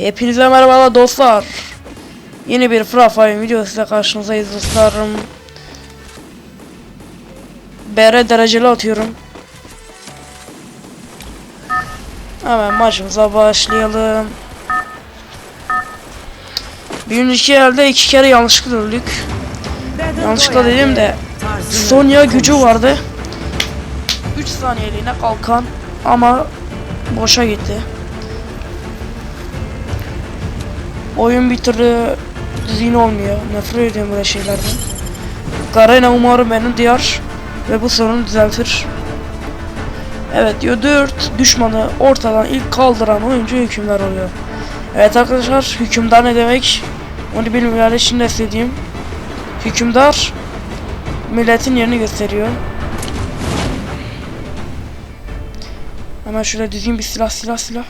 Hepinize merhaba dostlar. Yeni bir Fire videosuyla karşınızdayız dostlarım. BR dereceli atıyorum. Hemen maçımıza başlayalım. Bir önceki elde iki kere yanlışlıkla öldük. Yanlışlıkla dedim de Sonya gücü vardı. 3 saniyeliğine kalkan ama boşa gitti. Oyun bir türlü düzgün olmuyor. Nefret ediyorum böyle şeylerden. Garena umarım beni duyar ve bu sorunu düzeltir. Evet diyor 4 düşmanı ortadan ilk kaldıran oyuncu hükümdar oluyor. Evet arkadaşlar hükümdar ne demek? Onu bilmiyorlar şimdi istediğim. Hükümdar milletin yerini gösteriyor. Hemen şöyle düzgün bir silah silah silah.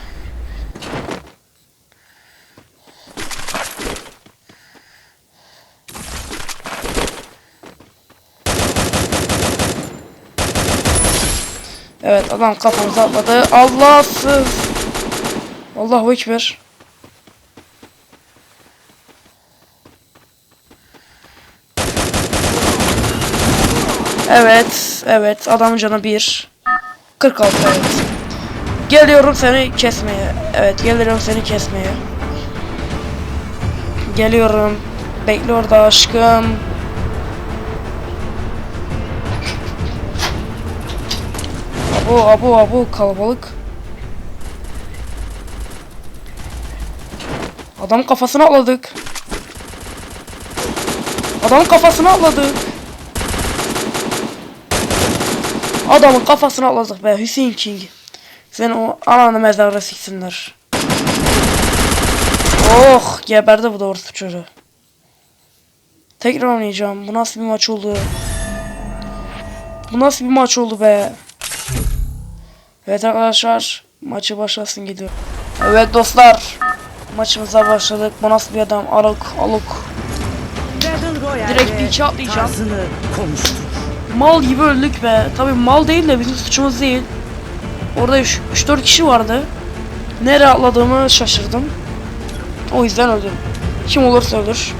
Evet adam kafamıza atladı. Allahsız. Allahu Ekber. Evet, evet. Adamın canı 1. 46 evet. Geliyorum seni kesmeye. Evet, geliyorum seni kesmeye. Geliyorum. Bekle orada aşkım. Abo abo abo kalabalık. Adam kafasına atladık. Adamın kafasına atladık. Adamın kafasına atladık be Hüseyin King. Sen o ananı mezarına siksinler. Oh geberdi bu doğrusu çocuğu. Tekrar oynayacağım. Bu nasıl bir maç oldu? Bu nasıl bir maç oldu be? Evet arkadaşlar maçı başlasın gidiyor. Evet dostlar maçımıza başladık. Bu nasıl bir adam? Aluk aluk. Direkt bir atlayacağım. Mal gibi öldük be. Tabi mal değil de bizim suçumuz değil. Orada 3-4 kişi vardı. Nereye atladığımı şaşırdım. O yüzden öldüm. Kim olursa ölür.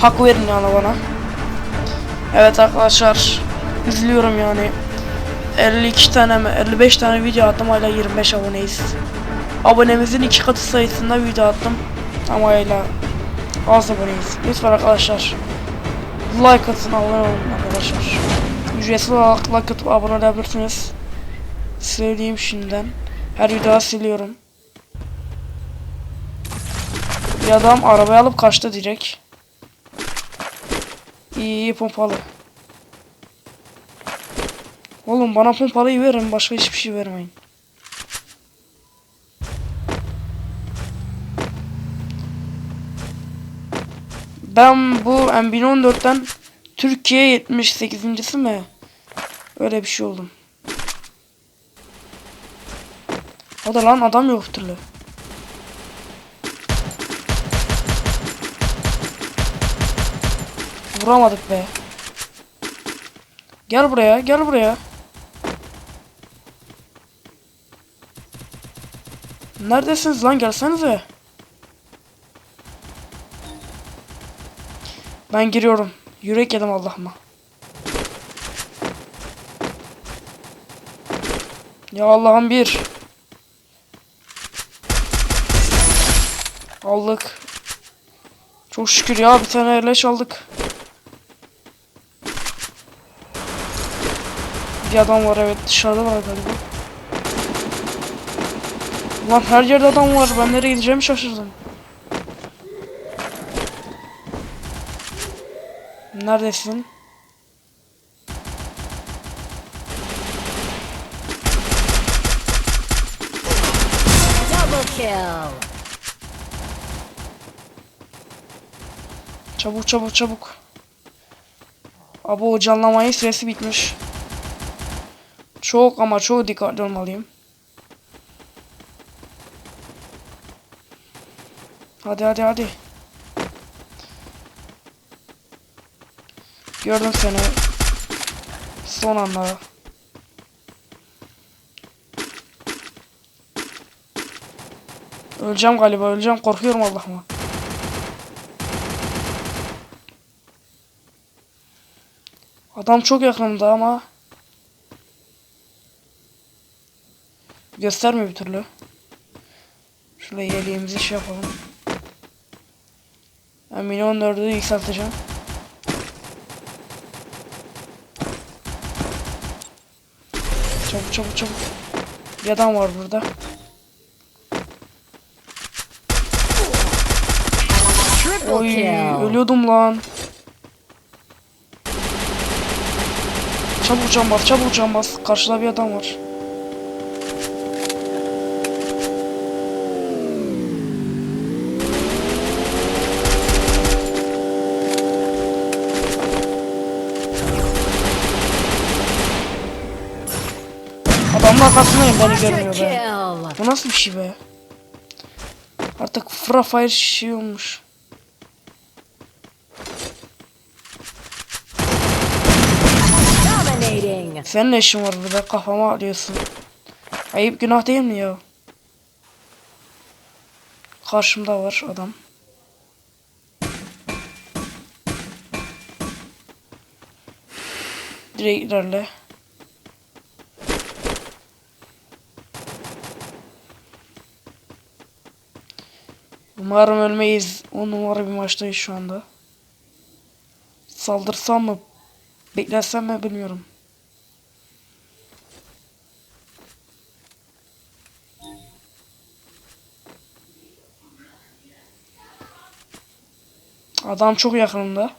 Hak verin yani bana. Evet arkadaşlar. Üzülüyorum yani. 52 tane mi 55 tane video attım hala 25 aboneyiz. Abonemizin iki katı sayısında video attım. Ama hala az aboneyiz. Lütfen arkadaşlar like atın abone olun arkadaşlar. Ücretsiz olarak like atıp abone olabilirsiniz. Söyleyeyim şimdiden. Her videoda siliyorum. Bir adam arabayı alıp kaçtı direkt. İyi iyi pompalı. Oğlum bana pompalıyı verin başka hiçbir şey vermeyin. Ben bu M1014'ten Türkiye 78.si mi? Öyle bir şey oldum. O da lan adam yok türlü. Vuramadık be. Gel buraya, gel buraya. Neredesiniz lan gelsenize. Ben giriyorum. Yürek yedim Allah'ıma. Ya Allah'ım bir. Aldık. Çok şükür ya bir tane leş aldık. Bir adam var evet dışarıda var galiba. Ulan her yerde adam var ben nereye gideceğimi şaşırdım. Neredesin? Double kill. Çabuk çabuk çabuk. Abi o canlamayın süresi bitmiş. Çok ama çok dikkatli olmalıyım. Hadi hadi hadi. Gördüm seni. Son anda. Öleceğim galiba öleceğim korkuyorum Allah'ıma. Adam çok yakınımda ama göstermiyor bir türlü. Şöyle yeleğimizi şey yapalım. Ben milyon dördü yükselteceğim. Çabuk çabuk çabuk. Bir adam var burada. Oy ölüyordum lan. Çabuk can bas, çabuk can bas. Karşıda bir adam var. Arkasındayım beni görmüyor be. Bu nasıl bir şey be? Artık Free Fire şey olmuş. Senin ne işin var burada kafama alıyorsun. Ayıp günah değil mi ya? Karşımda var adam. Direkt ilerle. Umarım ölmeyiz. On numara bir maçtayız şu anda. Saldırsam mı? Beklesem mi bilmiyorum. Adam çok yakınımda.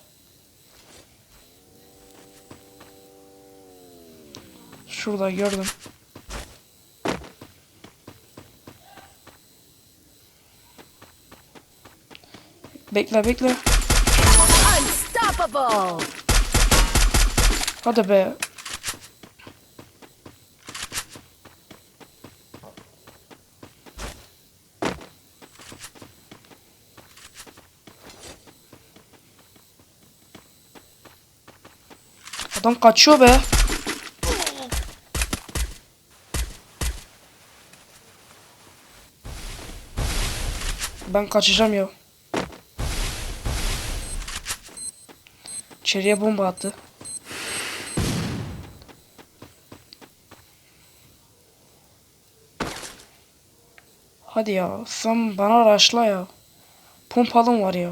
Şurada gördüm. Bekle bekle. Unstoppable. Hadi be. Adam kaçıyor be. Ben kaçacağım ya. İçeriye bomba attı. Hadi ya sen bana raşla ya. Pompalım var ya.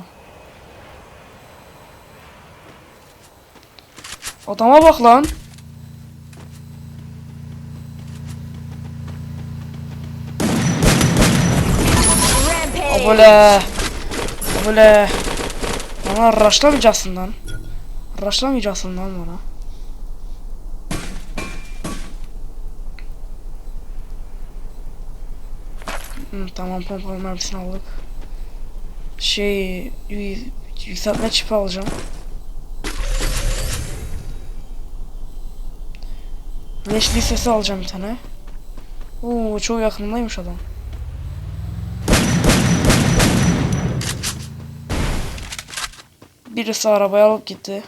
Adama bak lan. Abone. Abone. Bana raşlamayacaksın lan. Raşlamayacaksın lan bana. Hı, tamam pompalı mermisini aldık. Şey yü- yükseltme çipi alacağım. Leş lisesi alacağım bir tane. Oo çok yakındaymış adam. Birisi arabayı alıp gitti.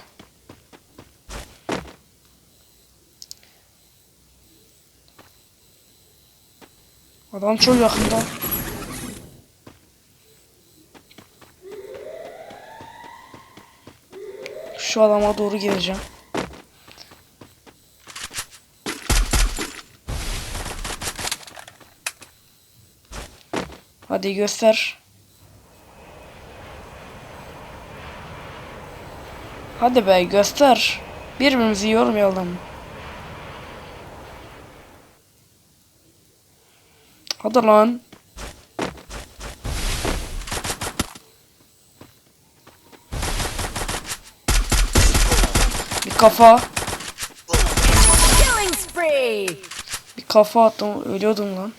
Adam çok yakında. Şu adama doğru geleceğim. Hadi göster. Hadi be göster. Birbirimizi yormayalım. Hadi lan. Bir kafa. Bir kafa attım. Ölüyordum lan.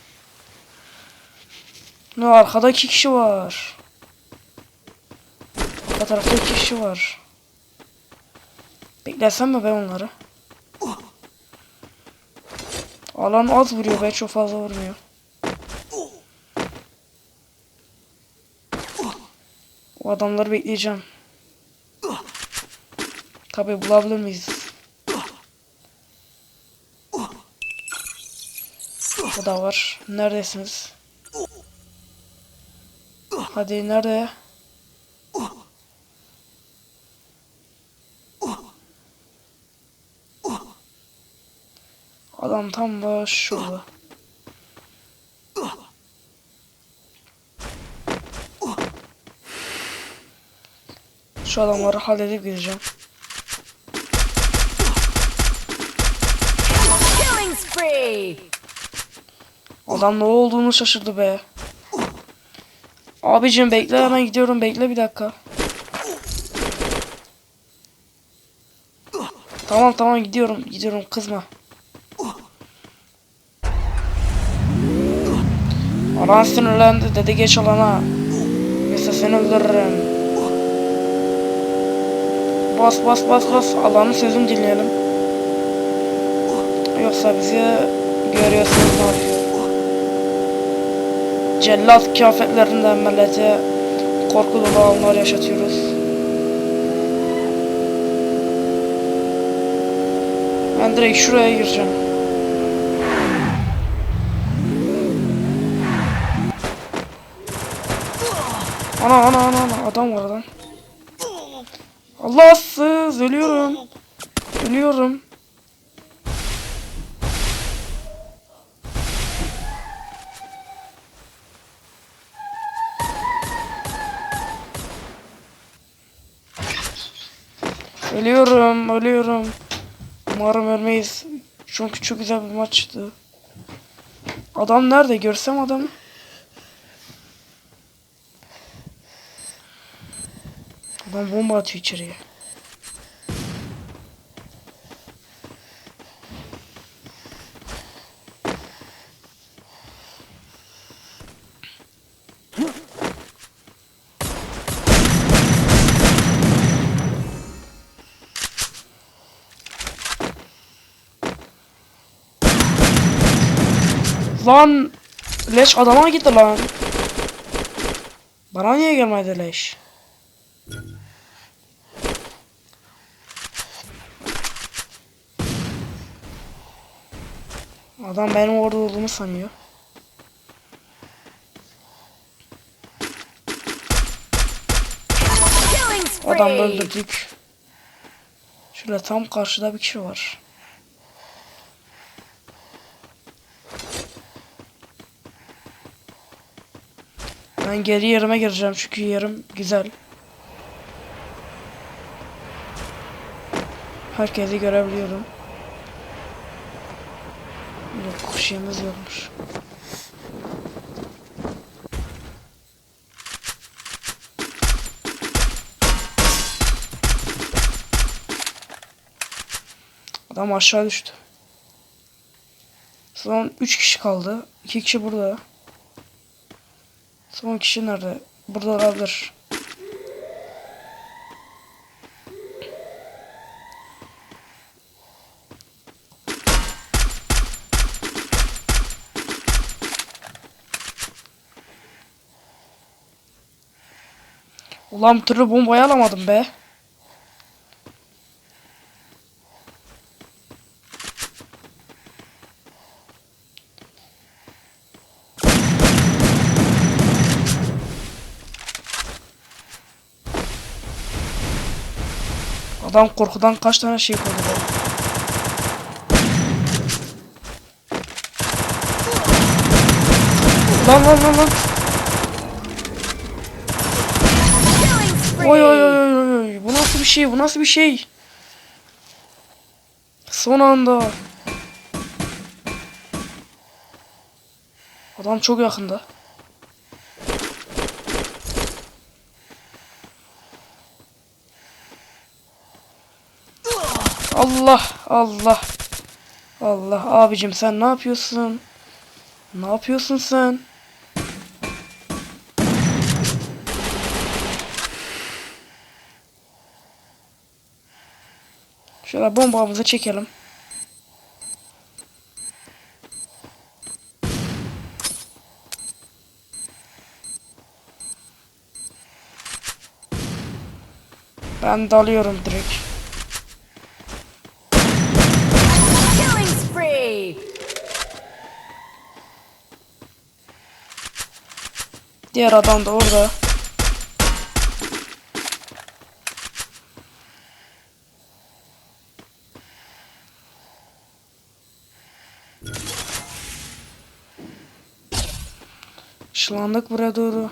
Ne arkada iki kişi var. Arka tarafta iki kişi var. Beklesem mi ben onları? Alan az vuruyor be çok fazla vurmuyor. O adamları bekleyeceğim. Tabi bulabilir miyiz? O da var. Neredesiniz? Hadi nerede? Adam tam da şurada. Şu adamları halledip spree. Adam ne olduğunu şaşırdı be. Abicim bekle hemen gidiyorum bekle bir dakika. Tamam tamam gidiyorum gidiyorum kızma. Alan sinirlendi dedi geç alana. Yoksa seni öldürürüm. Bas bas bas bas Allah'ın sözünü dinleyelim. Yoksa bizi görüyorsunuz ne yapıyor. Cellat kıyafetlerinden millete korku dolu anlar yaşatıyoruz. Ben direkt şuraya gireceğim. Ana ana ana ana adam var adam. Allahsız ölüyorum. Ölüyorum. Ölüyorum, ölüyorum. Umarım ölmeyiz. Çünkü çok güzel bir maçtı. Adam nerede? Görsem adamı. Adam bomba atıyor içeriye. Lan leş adama gitti lan. Bana niye gelmedi leş? Adam benim orada olduğumu sanıyor. Adamı öldürdük. Şöyle tam karşıda bir kişi var. Ben geri yerime gireceğim çünkü yerim güzel. Herkesi görebiliyorum. Yemez yokmuş. Adam aşağı düştü. Son 3 kişi kaldı. 2 kişi burada. Son kişi nerede? Burada olabilir. Ulan bir türlü bombayı alamadım be. Adam korkudan kaç tane şey koydu. Lan lan lan lan. Oy oy oy oy oy. Bu nasıl bir şey? Bu nasıl bir şey? Son anda. Adam çok yakında. Allah Allah. Allah abicim sen ne yapıyorsun? Ne yapıyorsun sen? Şöyle bombamızı çekelim. Ben dalıyorum direkt. Diğer adam da orada. Işınlandık buraya doğru.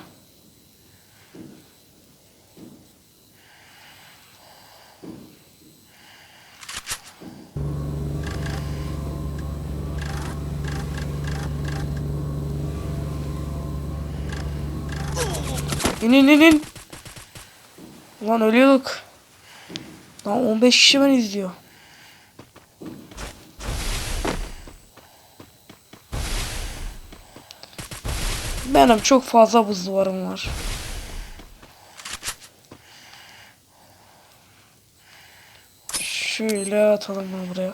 İn in in in. Ulan ölüyorduk. Lan 15 kişi beni izliyor. Benim çok fazla buz duvarım var. Şöyle atalım bunu buraya.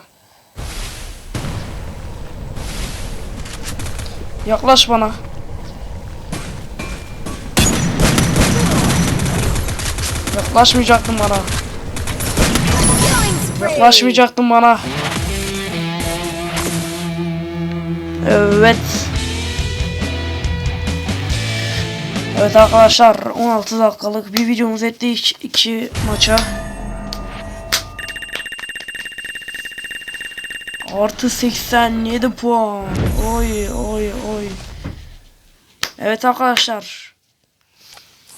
Yaklaş bana. Yaklaşmayacaktın bana. Yaklaşmayacaktın bana. Evet. Evet arkadaşlar 16 dakikalık bir videomuz ettik iki maça. Artı 87 puan. Oy oy oy. Evet arkadaşlar.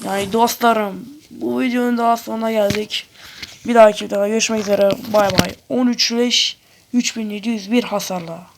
Yani dostlarım bu videonun daha sonuna geldik. Bir dahaki videoda görüşmek üzere. Bay bay. 13 leş 3701 hasarla.